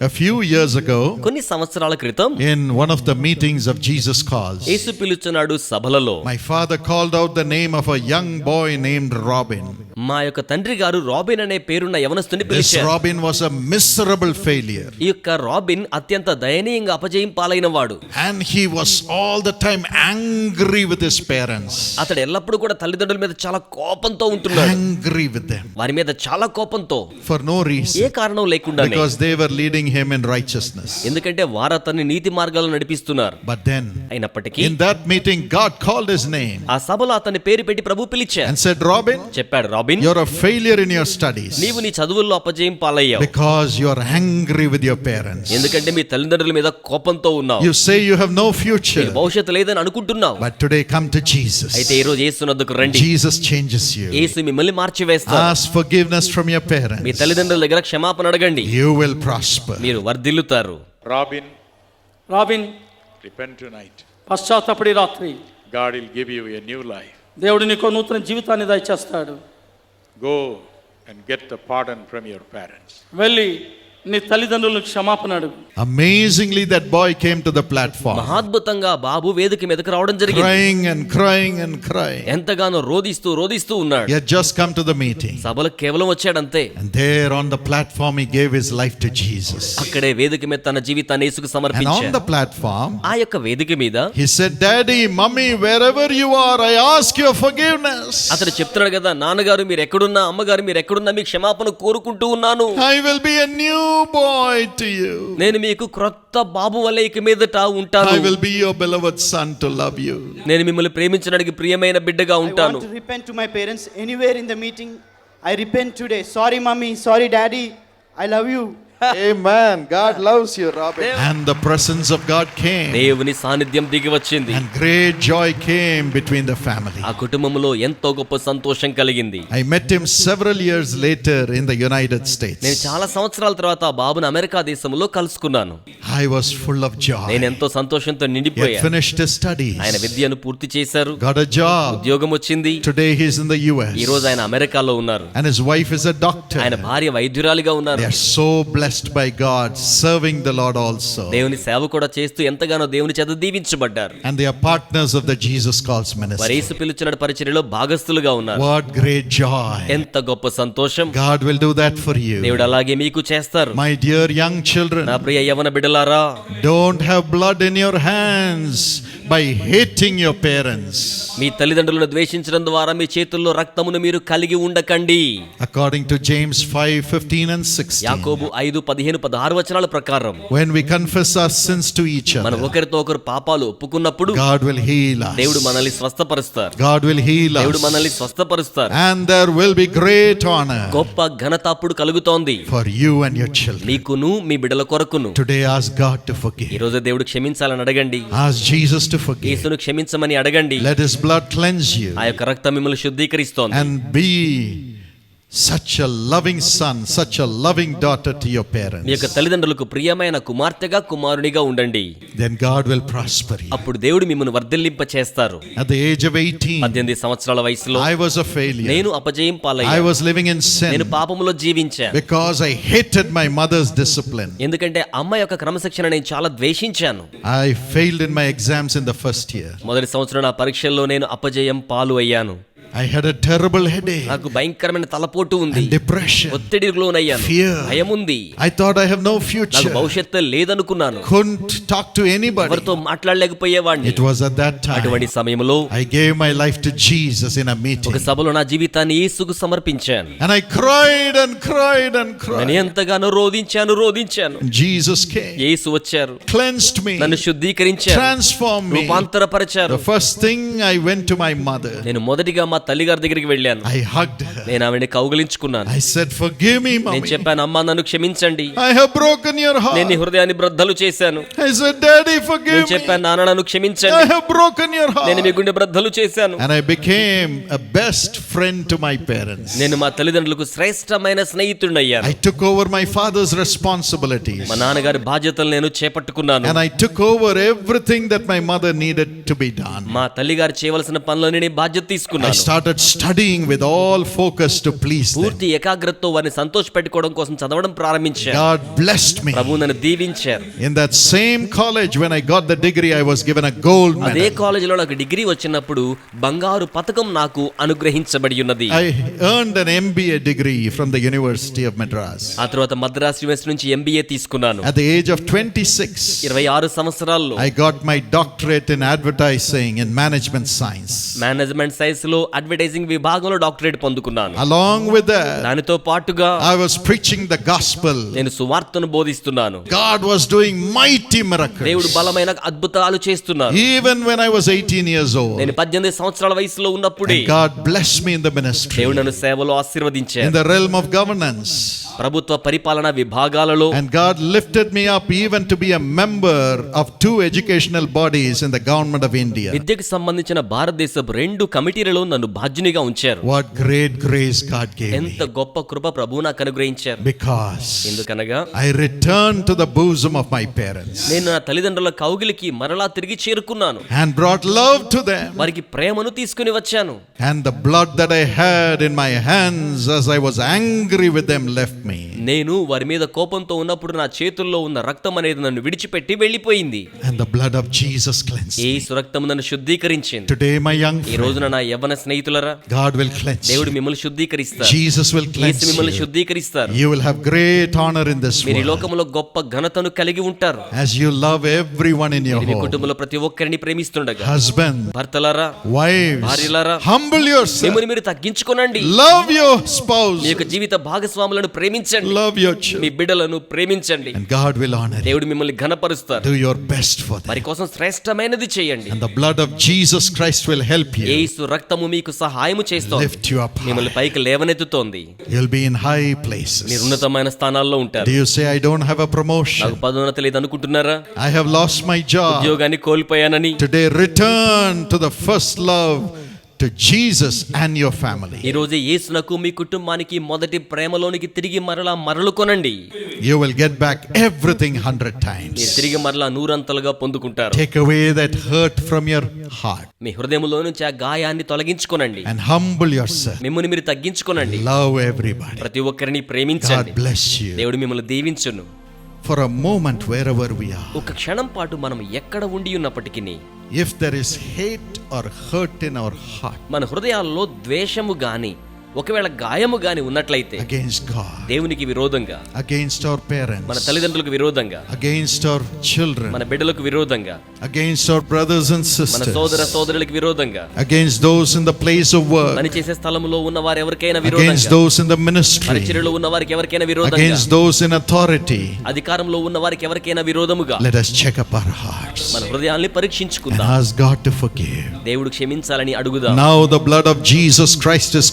A few years ago, కొన్ని సంవత్సరాల క్రితం in one of the meetings of Jesus Calls, యేసు పిలుచున్నాడు సభలలో my father called out the name of a young boy named Robin. మా యొక్క తండ్రి గారు రాబిన్ అనే పేరున్న యవనస్తుని పిలిచారు. రాబిన్ వాస్ అ ఫెయిలియర్ ఈ యొక్క రాబిన్ అత్యంత దయనీయంగా అపజయం పాలైన వాడు and he was all the time angry with parents అతడు ఎల్లప్పుడూ కూడా తల్లిదండ్రుల మీద చాలా కోపంతో ఉంటున్నాడు. యాంగ్రీ విత్ వారి మీద చాలా కోపంతో. ఫర్ నో రీజన్ ఏ కారణం లేకుండా because they were leading him in ఎందుకంటే వారు అతన్ని నీతి మార్గాల్లో నడిపిస్తున్నారు. బట్ దెన్ అయినప్పటికీ in meeting God called his name ఆ సభలో అతని పేరు పెట్టి ప్రభు పిలిచారు. అండ్ రాబిన్ చెప్పాడు Robin you're a failure in your studies నీవు నీ చదువుల్లో అపజయం పాలయ్యావు because you're angry with your parents. ఎందుకంటే మీ తల్లిదండ్రుల మీద కోపంతో ఉన్నావు You say you have no future. నీకు భవిష్యత్తు లేదని అనుకుంటున్నావు But today, come to Jesus. అయితే ఈ రోజు యేసునద్దుకు రండి Jesus changes you. యేసు మిమ్మల్ని మార్చివేస్తారు Ask forgiveness from your me parents. తల్లిదండ్రుల దగ్గర క్షమాపణ అడగండి You will prosper. మీరు వర్ధిల్లుతారు Robin, రాబిన్ repent tonight. పశ్చాత్తపడి రాత్రి God will give you a new life. దేవుడు నీకు నూతన జీవితాన్ని దయచేస్తాడు Go and get the pardon from your parents. వెళ్ళి నీ తల్లిదండ్రులకు క్షమాపణ అడుగు. Amazingly that boy came to the platform మహాద్భుతంగా బాబు వేదిక మీదకి రావడం జరిగింది. Crying and crying and cry ఎంతగానో రోదిస్తూ రోదిస్తూ ఉన్నాడు. He just come to the meeting సభలకు కేవలం వచ్చాడు అంతే and there on the platform he gave his life to Jesus అక్కడే వేదిక మీద తన జీవితాన్ని యేసుకు సమర్పించాడు. ఆన్ ద ప్లాట్ఫామ్ ఆ యొక్క వేదిక మీద he said daddy mummy wherever you are I ask your forgiveness అతను చెప్తాడు కదా నాన్నగారు మీరు ఎక్కడున్నా అమ్మగారు మీరు ఎక్కడున్నా మీ క్షమాపణ కోరుకుంటూ ఉన్నాను. I will be a new boy to you. నేను మీకు క్రొత్త బాబు వలె ఇక మీదట ఉంటాను I will be your beloved son to love you. నేను మిమ్మల్ని ప్రేమించడానికి ప్రియమైన బిడ్డగా I ఉంటాను want to repent to my parents anywhere in the meeting. I repent today. Sorry, mommy. Sorry, daddy. I love you. Amen. God loves you, Robin. And the presence of God came. దేవుని సాన్నిధ్యం దిగి వచ్చింది And great joy came between the family. ఆ కుటుంబంలో ఎంతో గొప్ప సంతోషం కలిగింది I met him several years later in the United నేను States. చాలా సంవత్సరాల తర్వాత బాబుని అమెరికా దేశంలో కలుసుకున్నాను I was full of నేను joy. ఎంతో సంతోషంతో He నిండిపోయాను finished his ఆయన studies, విద్యను పూర్తి చేశారు got a job. ఉద్యోగం వచ్చింది Today he's in the ఈ రోజు US. ఆయన అమెరికాలో ఉన్నారు And his wife is a doctor. ఆయన భార్య వైద్యురాలిగా ఉన్నారు They are so blessed by God, serving the Lord also. దేవుని సేవ కూడా చేస్తూ ఎంతగానో దేవుని చేత దీవించబడ్డారు And they are partners of the Jesus Calls ministry. వరేసు పిలుచున్న పరిచర్యలో భాగస్థులుగా ఉన్నారు What great joy. ఎంత గొప్ప సంతోషం God will do that for you. దేవుడు అలాగే మీకు చేస్తారు My dear young children, నా ప్రియ యవన బిడ్డలారా don't have blood in your hands by hating your parents మీ తల్లిదండ్రులను ద్వేషించడం ద్వారా మీ చేతుల్లో రక్తమును మీరు కలిగి ఉండకండి. అకార్డింగ్ టు జేమ్స్ 5 15 అండ్ 6 యాకోబు 5 15 16 వచనాల ప్రకారం when we confess our sins to each other మనం ఒకరితో ఒకరు పాపాలు ఒప్పుకున్నప్పుడు గాడ్ విల్ హీల్ us. దేవుడు మనల్ని స్వస్థపరుస్తాడు గాడ్ విల్ హీల్ us. దేవుడు మనల్ని స్వస్థపరుస్తాడు and there will be great honour గొప్ప ఘనత అప్పుడు కలుగుతోంది. For you and your children మీకును మీ బిడ్డల కొరకును. Today ask God to forgive ఈ రోజు దేవుడు క్షమించాలని అడగండి. Ask Jesus to forgive. యేసును క్షమించమని అడగండి. Let His blood cleanse you. ఆ యొక్క రక్తం మిమ్మల్ని శుద్ధీకరిస్తోంది. And be such a loving son, such a loving daughter to your మీ యొక్క. తల్లిదండ్రులకు ప్రియమైన కుమార్తెగా కుమారునిగా ఉండండి Then God will prosper you. అప్పుడు దేవుడు మిమ్మల్ని వర్ధిల్లింప చేస్తారు At the age of 18, పద్దెనిమిది సంవత్సరాల వయసులో I was a failure. నేను అపజయం I పాలయ్యాను was living in నేను sin పాపములో జీవించాను because I hated my mother's discipline. ఎందుకంటే అమ్మ యొక్క క్రమశిక్షణ నేను చాలా ద్వేషించాను I failed in my exams in the first year. మొదటి సంవత్సరం నా పరీక్షల్లో నేను అపజయం పాలు అయ్యాను I had a terrible headache నాకు భయంకరమైన తలపోటు ఉంది. డిప్రెషన్ ఒత్తిడిలో ఉన్నాయని ఫియర్ భయం ఉంది. I thought I have no future నాకు భవిష్యత్తు లేదనుకున్నాను. కుంట్ టాక్ టు ఎనీబడీ ఎవరితో మాట్లాడలేకపోయేవాడిని. It was at that time అటువంటి సమయంలో I gave my life to Jesus in a meeting ఒక సభలో నా జీవితాన్ని యేసుకు సమర్పించాను. And I cried and cried and cried నేను ఎంతగానో రోదించాను రోదించాను జీసస్ కేమ్ యేసు వచ్చారు. క్లెన్స్డ్ మీ నన్ను శుద్ధీకరించారు. Transform me రూపాంతరపరిచారు. The first thing I went to my mother నేను మొదటిగా తల్లి గారి దగ్గరికి వెళ్ళాను. నేను ఆవిడ కౌగులించుకున్నాను. నేను చెప్పాను అమ్మ నన్ను క్షమించండి. నేను హృదయాన్ని బ్రద్ధలు చేశాను. చెప్పాను నాన్న నన్ను క్షమించండి. నేను మీ గుండె బ్రద్ధలు చేశాను. Best friend to my parents నేను మా తల్లిదండ్రులకు శ్రేష్టమైన స్నేహితుడిని అయ్యాను I took over my father's responsibility మా నాన్నగారి బాధ్యతలు నేను చేపట్టుకున్నాను. And I took over everything that my mother needed to be done మా తల్లి గారు చేయవలసిన పనులన్నీ నేను బాధ్యత తీసుకున్నాను. Started studying with all focus to please them. పూర్తి ఏకాగ్రతతో వారిని సంతోష పెట్టుకోవడం కోసం చదవడం ప్రారంభించాను God blessed me. ప్రభు నన్ను దీవించారు In that same college, when I got the degree, I was given a gold అదే medal. కాలేజీలో నాకు డిగ్రీ వచ్చినప్పుడు బంగారు పథకం నాకు అనుగ్రహించబడి ఉన్నది I earned an MBA degree from the University of Madras. ఆ తర్వాత మద్రాస్ యూనివర్సిటీ నుంచి ఎంబీఏ తీసుకున్నాను At the age of 26, ఇరవై ఆరు సంవత్సరాల్లో I got my doctorate in advertising and management science. Management సైన్స్లో అడ్వర్టైజింగ్ విభాగంలో డాక్టరేట్ పొందుకున్నాను Along with that, దానితో పాటుగా I was preaching the gospel. నేను సువార్తను బోధిస్తున్నాను God was doing mighty దేవుడు miracles. బలమైన అద్భుతాలు చేస్తున్నారు Even when I was 18 years old, నేను పద్దెనిమిది సంవత్సరాల వయసులో ఉన్నప్పుడే and God blessed me in the ministry, దేవుడు నన్ను సేవలో in ఆశీర్వదించారు the realm of governance. ప్రభుత్వ పరిపాలన విభాగాలలో and God lifted me up even to be a member of two educational bodies in the government of India విద్యకు సంబంధించిన భారతదేశపు రెండు కమిటీలలో నన్ను బాధ్యునిగా ఉంచారు. What great grace God gave ఎంత గొప్ప కృప ప్రభువు నాకు అనుగ్రహించారు. బికాజ్ ఎందుకనగా I return to the bosom of my parents నేను నా తల్లిదండ్రుల కౌగిలికి మరలా తిరిగి చేరుకున్నాను. And brought love to them వారికి ప్రేమను తీసుకుని వచ్చాను. And the blood that I had in my hands as I was angry with them left me. నేను వారి మీద కోపంతో ఉన్నప్పుడు నా చేతుల్లో ఉన్న రక్తం అనేది నన్ను విడిచిపెట్టి వెళ్ళిపోయింది And the blood of Jesus cleansed A me. సురక్తం నన్ను శుద్ధీకరించింది Today, my young ఈ friend, రోజున నా యవ్వన స్నేహితులరా God will cleanse దేవుడు you. మిమ్మల్ని శుద్ధీకరిస్తారు Jesus will యేసు cleanse మిమ్మల్ని you. శుద్ధీకరిస్తారు You will have great honor in this మీరు ఈ world లోకంలో గొప్ప ఘనతను కలిగి ఉంటారు as you love everyone in your మీరు మీ home. కుటుంబంలో ప్రతి ఒక్కరిని ప్రేమిస్తుండగా Husband, భర్తలారా wives, భార్యలారా, humble yourself. మిమ్మల్ని మీరు తగ్గించుకోనండి Love your spouse. మీ యొక్క జీవిత భాగస్వాములను లవ్ యువర్ బిడ్డలను ప్రేమించండి. అండ్ విల్ ఆనర్ దేవుడు మిమ్మల్ని ఘనపరుస్తాడు డు బెస్ట్ ఫర్ దెం కోసం శ్రేష్టమైనది చేయండి. Blood of Jesus Christ will help you రక్తము మీకు సహాయము చేస్తుంది. లిఫ్ట్ అప్ మిమ్మల్ని పైకి లేవనెత్తుతోంది. యు విల్ హై ప్లేసెస్ మీరు ఉన్నతమైన స్థానాల్లో ఉంటారు. Do I don't have promotion నాకు పదోన్నత అనుకుంటున్నారా? I have lost my job ఉద్యోగాన్ని కోల్పోయానని. Today return to the first love to Jesus and your family. ఈ రోజు యేసునకు మీ కుటుంబానికి మొదటి ప్రేమలోనికి తిరిగి మరలా మరలుకొనండి You will get back everything hundred మీరు times. తిరిగి మరలా నూరంతలుగా పొందుకుంటారు Take away that hurt from your heart మీ హృదయంలో నుంచి ఆ గాయాన్ని తొలగించుకోనండి and humble yourself. మిమ్మల్ని మీరు తగ్గించుకోనండి Love everybody. ప్రతి ఒక్కరిని God ప్రేమించండి bless you. దేవుడు మిమ్మల్ని దీవించును For a moment, wherever we are, ఒక క్షణం పాటు మనం ఎక్కడ ఉండి ఉన్నప్పటికీ if there is hate or hurt in our heart మన హృదయాల్లో ద్వేషము గాని ఒకవేళ గాయము గాని ఉన్నట్లయితే అగైన్స్ట్ దేవునికి విరోధంగా అగైన్స్ట్ అవర్ పేరెంట్స్ మన తల్లిదండ్రులకు విరోధంగా అగైన్స్ట్ అవర్ చిల్డ్రన్ మన బిడ్డలకు విరోధంగా అగైన్స్ట్ అవర్ బ్రదర్స్ మన సోదర సోదరులకు విరోధంగా against those in the place of చేసే స్థలములో ఉన్న ఎవరికైనా విరోధంగా అగైన్స్ట్ దోస్ ఇన్ ద ఎవరికైనా విరోధంగా అథారిటీ అధికారంలో ఉన్న వారికి ఎవరికైనా విరోధముగా లెట్ us మన హృదయాన్ని పరీక్షించుకుందాం. Has god దేవుడు క్షమించాలని అడుగుదాం. Now the blood of jesus christ is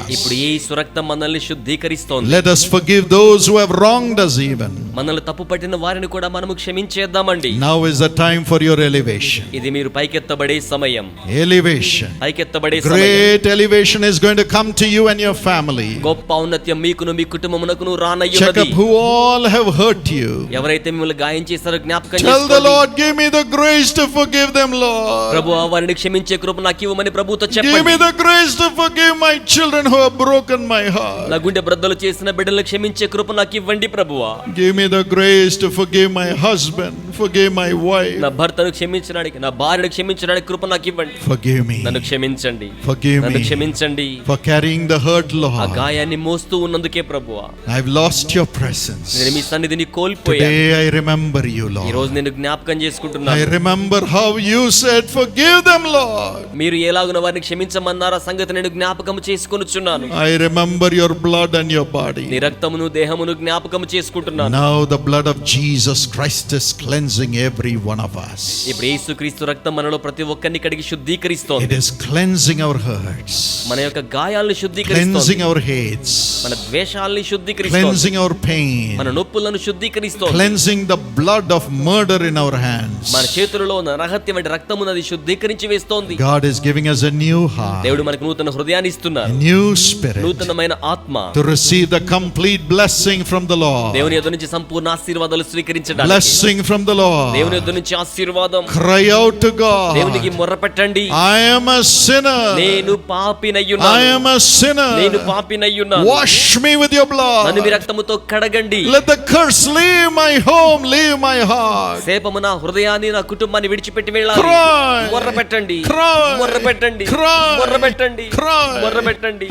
us. ఇప్పుడు ఈ సురక్తం మనల్ని శుద్ధీకరిస్తోంది Let us forgive those who have wronged us even. మనల్ని తప్పు పట్టిన వారిని కూడా మనము క్షమించేద్దామండి Now is the time for your elevation. ఇది మీరు పైకెత్తబడే సమయం Elevation. పైకెత్తబడే సమయం Great elevation is going to come to you and your family. గొప్ప ఔన్నత్యం మీకును మీ కుటుంబమునకును Check రానయ్యున్నది up who all have hurt you. ఎవరైతే మిమ్మల్ని గాయం చేశారో జ్ఞాపకం Tell the చేసుకోండి Lord, give me the grace to forgive them, Lord. ప్రభు వారిని క్షమించే కృప నాకు ఇవ్వమని ప్రభుతో Give me చెప్పండి the grace to forgive my children who have broken my heart. నా గుండె బ్రద్దలు చేసిన బిడ్డలను క్షమించే కృప నాకు ఇవ్వండి ప్రభువా Give me the grace to forgive my husband, forgive my wife. నా భర్తను క్షమించడానికి నా భార్యను క్షమించడానికి కృప నాకు ఇవ్వండి Forgive me. నన్ను క్షమించండి Forgive నన్ను me క్షమించండి for carrying the hurt, ఆ Lord. గాయాన్ని మోస్తూ ఉన్నందుకే ప్రభువా I've lost your presence. నేను మీ సన్నిధిని కోల్పోయాను Today I remember you, ఈ Lord. రోజు నేను జ్ఞాపకం I చేసుకుంటున్నాను remember how you said, Forgive them, Lord. మీరు ఎలాగున వారిని క్షమించమన్నారా సంగతి నేను జ్ఞాపకం చేసుకొనుచున్నాను I remember your blood and your body. నీ రక్తమును దేహమును జ్ఞాపకం చేసుకుంటున్నాను Now the blood of Jesus Christ is cleansing every one of us. ఇప్పుడు యేసుక్రీస్తు రక్తం మనలో ప్రతి ఒక్కరిని కడిగి శుద్ధీకరిస్తోంది It is cleansing our hurts, మన యొక్క గాయాలను శుద్ధీకరిస్తోంది cleansing our hates, మన ద్వేషాల్ని శుద్ధీకరిస్తోంది cleansing our pain, మన నొప్పులను శుద్ధీకరిస్తోంది cleansing the blood of murder in our మన hands. చేతులలో ఉన్న నరహత్య వంటి రక్తమునది శుద్ధీకరించి వేస్తోంది God is giving us a new heart, దేవుడు మనకు నూతన హృదయాన్ని a ఇస్తున్నారు new spirit నూతనమైన ఆత్మ to receive the complete blessing from the Lord. దేవుని ఎదురు నుంచి సంపూర్ణ ఆశీర్వాదాలు స్వీకరించడానికి Blessing from the Lord. దేవుని యొద్ద నుంచి ఆశీర్వాదం Cry out to దేవునికి God. మొర్ర పెట్టండి I am a sinner. నేను I పాపినయ్యున్నాను am a నేను sinner. పాపినయ్యున్నాను Wash me with your నన్ను మీ blood. రక్తముతో కడగండి Let the curse leave my home, leave my heart. సేపము నా హృదయాన్ని నా కుటుంబాన్ని విడిచిపెట్టి వెళ్ళాలి Cry. మొర్ర పెట్టండి Cry.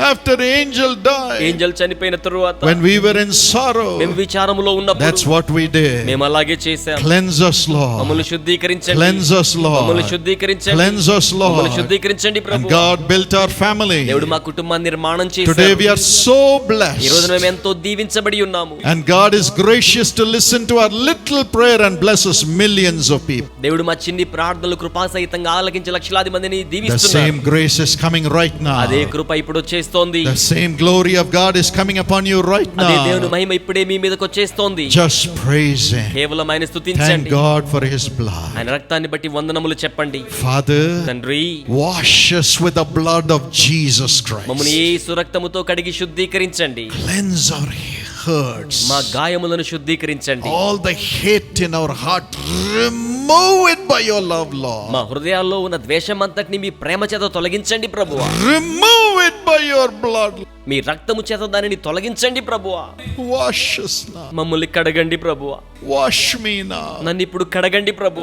మొర్ర పెట్టండి Cry. మొర్ర పెట్టండి Cry. మొర్ర పెట్టండి After the angel died, angel చనిపోయిన తరువాత when we were in sorrow, మేము విచారములో that's ఉన్నప్పుడు what we did. మేము అలాగే చేశాం Cleanse us, Lord. మమ్మల్ని శుద్ధీకరించండి Cleanse us, మమ్మల్ని Lord. శుద్ధీకరించండి Cleanse us, మమ్మల్ని Lord. శుద్ధీకరించండి And Prabhu God built our family. దేవుడు మా కుటుంబాన్ని నిర్మాణం Today చేశాడు we are so ఈ రోజు blessed. మేము ఎంతో దీవించబడి ఉన్నాము And God is gracious to listen to our little prayer and bless us millions of people. దేవుడు మా చిన్ని ప్రార్థనలు కృపాసహితంగా ఆలకించి లక్షలాది మందిని The దీవిస్తున్నారు same grace is coming right అదే now. కృప ఇప్పుడు వచ్చేస్తోంది the same glory of God is coming upon you right now అదే దేవుని మహిమ ఇప్పుడే మీ మీదకి వచ్చేస్తోంది. జస్ట్ ప్రైజ్ హిమ్ కేవలం ఆయన స్తుతించండి. Thank God for his blood ఆయన రక్తాన్ని బట్టి వందనములు చెప్పండి. ఫాదర్ తండ్రి wash us with the blood of Jesus Christ మమ్మల్ని యేసు రక్తముతో కడిగి శుద్ధీకరించండి. క్లెన్స్ అవర్ హర్ట్స్ మా గాయములను శుద్ధీకరించండి. All the hate in our heart remove it by your love, Lord. మా హృదయాల్లో ఉన్న ద్వేషం అంతటిని మీ ప్రేమ చేత తొలగించండి ప్రభువా Remove it by your blood. మీ రక్తము చేత దానిని తొలగించండి మమ్మల్ని కడగండి నన్ను ఇప్పుడు కడగండి ప్రభు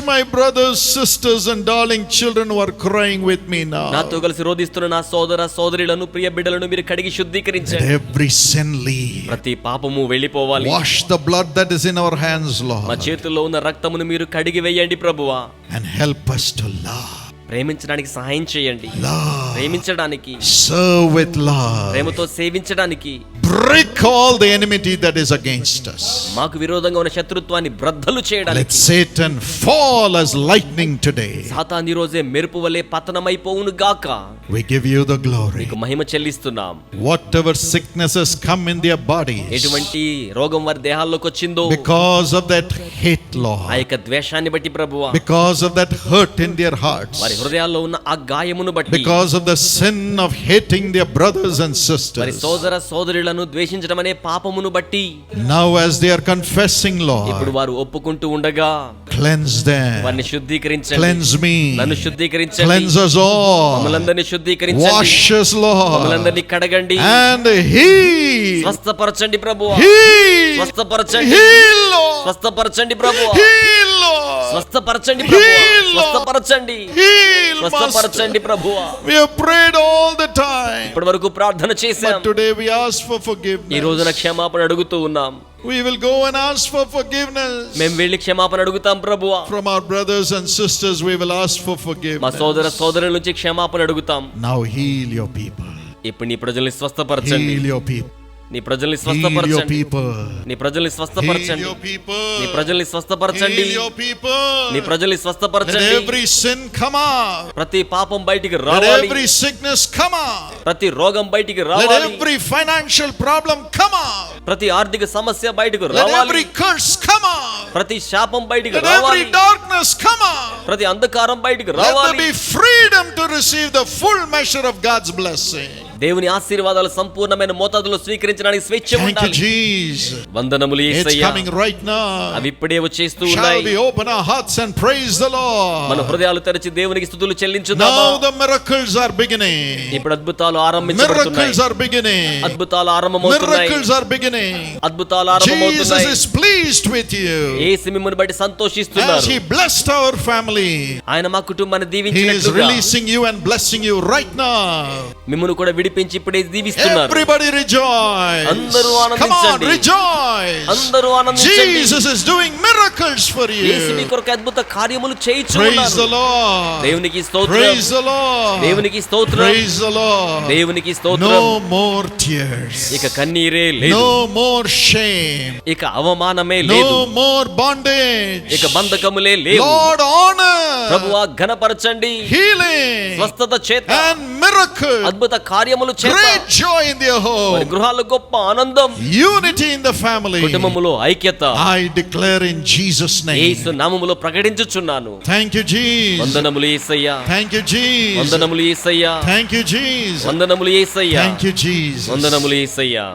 my brothers sisters and darling children crying with me నాతో కలిసి రోధిస్తున్న నా సోదర సోదరులను ప్రియ బిడ్డలను మీరు కడిగి శుద్ధీకరించండి. ఎవ్రీ ప్రతి పాపము వెళ్ళిపోవాలి. Wash the blood that is in our హ్యాండ్స్లో మా చేతుల్లో ఉన్న రక్తమును మీరు కడిగి వేయండి ప్రభువా. అండ్ హెల్ప్ అస్ ప్రేమించడానికి సహాయం చేయండి. ప్రేమించడానికి. ప్రేమతో సేవించడానికి Break all the enmity that is against us. మాకు విరోధంగా ఉన్న శత్రుత్వాన్ని బ్రద్దలు చేయడానికి Let Satan fall as lightning today. Satan ఈ రోజే మెరుపు వలె పతనమైపోవును గాక We give you the glory. నీకు మహిమ చెల్లిస్తున్నాం Whatever sicknesses come in their bodies ఎటువంటి రోగం వారి దేహాల్లోకి వచ్చిందో because of that hate, ఆ Lord, యొక్క ద్వేషాన్ని బట్టి ప్రభువా because of that hurt in their hearts, వారి హృదయాల్లో ఉన్న ఆ గాయమును బట్టి because of the sin of hating their brothers and వారి sisters. సోదర సోదరులను ద్వేషించడం అనే పాపమును బట్టి Now, as they are confessing, ఇప్పుడు Lord, వారు ఒప్పుకుంటూ ఉండగా cleanse them, వారిని శుద్ధీకరించండి cleanse me, నన్ను శుద్ధీకరించండి cleanse us all, మమ్మలందరినీ శుద్ధీకరించండి wash us, Lord, మమ్మలందరినీ కడగండి and heal, స్వస్థపరచండి ప్రభు heal, స్వస్థపరచండి heal, Lord, స్వస్థపరచండి ప్రభు heal, Lord, స్వస్థపరచండి ప్రభు Heal, Lord. స్వస్థపరచండి heal, స్వస్థపరచండి Master. Prabhu We have prayed all the time. ఇప్పటి వరకు ప్రార్థన చేశాం But today we ask for ఈ రోజున forgiveness. క్షమాపణ అడుగుతూ ఉన్నాం We will go and ask for forgiveness. మేము వెళ్ళి క్షమాపణ అడుగుతాం ప్రభువా From our brothers and sisters, we will ask for మా సోదర forgiveness. సోదరుల నుంచి క్షమాపణ అడుగుతాం Now heal your people. ఇప్పుడు నీ ప్రజల్ని స్వస్థపరచండి Heal your people. నీ ప్రజల్ని స్వస్థపరచండి. నీ ప్రజల్ని స్వస్థపరచండి. నీ ప్రజల్ని స్వస్థపరచండి. నీ ప్రజల్ని స్వస్థపరచండి sin come out. ప్రతి పాపం బయటికి రావాలి sickness come out. ప్రతి రోగం బయటికి రావాలి financial problem come out. ప్రతి ఆర్థిక సమస్య బయటకు రావాలి curse come out. ప్రతి శాపం బయటికి రావాలి darkness come out. ప్రతి అంధకారం బయటికి రావాలి freedom to receive the full measure of God's blessing. దేవుని ఆశీర్వాదాలు సంపూర్ణమైన మోతాదులో స్వీకరించడానికి స్వేచ్ఛ Thank you, ఉండాలి Jesus. వందనములు It's Yesayya coming right now. అవి ఇప్పుడే వచ్చేస్తూ Shall ఉన్నాయి we open our hearts and praise the మన Lord? హృదయాలు తెరిచి దేవునికి స్థుతులు చెల్లించుదామా Now the miracles are beginning. ఇప్పుడు అద్భుతాలు ఆరంభించబడుతున్నాయి Miracles are beginning. అద్భుతాలు ఆరంభమవుతున్నాయి Miracles are beginning. అద్భుతాలు Jesus ఆరంభమవుతున్నాయి is pleased with you. ఏసు మిమ్మల్ని బట్టి As సంతోషిస్తున్నారు He blessed our family, ఆయన మా కుటుంబాన్ని He is దీవించినట్లుగా releasing you and blessing you right now. మిమ్మల్ని కూడా విడిపించి ఇప్పుడే దీవిస్తున్నారు rejoice. అందరూ ఆనందించండి. rejoice. అందరూ ఆనందించండి Jesus is doing miracles for యేసు మీ. కొరకు అద్భుత కార్యములు. దేవునికి స్తోత్రం Praise the Lord. దేవునికి స్తోత్రం Praise the Lord. దేవునికి స్తోత్రం No more tears. ఇక కన్నీరే లేదు No more shame. ఇక అవమానమే లేదు No more bondage. ఇక బంధకములే లేవు Lord, honor, ప్రభువా ఘనపరచండి healing, స్వస్థత చేత and miracle. అద్భుత కార్యములు గృహాల గొప్ప ఆనందం. యూనిటీ ఇన్ ద ఫ్యామిలీ కుటుంబములో ఐక్యత. I declare in Jesus name నామములో ప్రకటించుచున్నాను. థాంక్ యూ జీసస్ వందనములు యేసయ్యా. థాంక్ యూ జీసస్ వందనములు యేసయ్యా. థాంక్ యూ జీసస్ వందనములు యేసయ్యా. థాంక్ యూ జీసస్ వందనములు యేసయ్యా.